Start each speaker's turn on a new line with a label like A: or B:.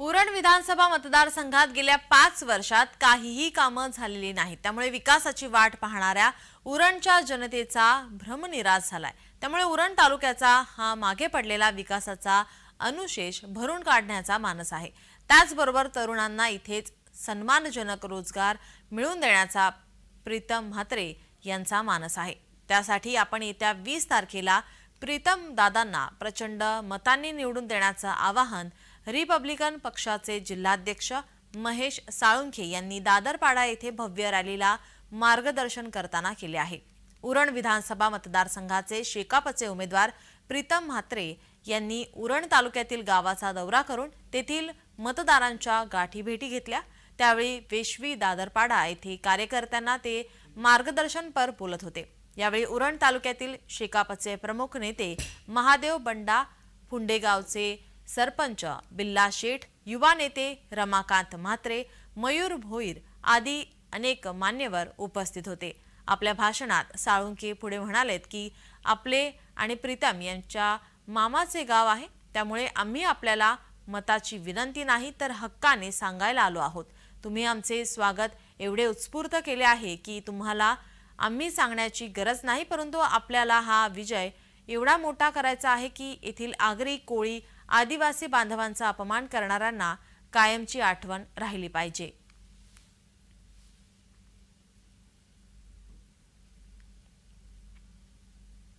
A: उरण विधानसभा मतदारसंघात गेल्या पाच वर्षात काहीही कामं झालेली नाहीत. त्यामुळे विकासाची वाट पाहणाऱ्या उरणच्या जनतेचा भ्रमनिराश झालाय. त्यामुळे उरण तालुक्याचा हा मागे पडलेला विकासाचा अनुशेष भरून काढण्याचा मानस आहे. त्याचबरोबर तरुणांना इथेच सन्मानजनक रोजगार मिळवून देण्याचा प्रीतम म्हात्रे यांचा मानस आहे. त्यासाठी आपण येत्या वीस तारखेला प्रीतम दादांना प्रचंड मतांनी निवडून देण्याचं आवाहन रिपब्लिकन पक्षाचे जिल्हाध्यक्ष महेश साळुंखे यांनी दादरपाडा येथे भव्य रॅलीला मार्गदर्शन करताना केले आहे. उरण विधानसभा मतदारसंघाचे शेकापचे उमेदवार प्रीतम म्हात्रे यांनी उरण तालुक्यातील गावाचा दौरा करून तेथील मतदारांच्या गाठीभेटी घेतल्या. त्यावेळी वेशवी दादरपाडा येथे कार्यकर्त्यांना ते मार्गदर्शनपर बोलत होते. यावेळी उरण तालुक्यातील शेकापचे प्रमुख नेते महादेव बंडा फुंडेगावचे सरपंच बिल्ला शेठ युवा नेते रमाकांत म्हात्रे मयूर भोईर आदी अनेक मान्यवर उपस्थित होते. आपल्या भाषणात साळुंके पुढे म्हणालेत की आपले आणि प्रीतम यांच्या मामाचे गाव आहे त्यामुळे आम्ही आपल्याला मताची विनंती नाही तर हक्काने सांगायला आलो आहोत. तुम्ही आमचे स्वागत एवढे उत्स्फूर्त केले आहे की तुम्हाला आम्ही सांगण्याची गरज नाही परंतु आपल्याला हा विजय एवढा मोठा करायचा आहे की येथील आगरी कोळी आदिवासी बांधवांचा अपमान करणाऱ्यांना कायमची आठवण राहिली पाहिजे.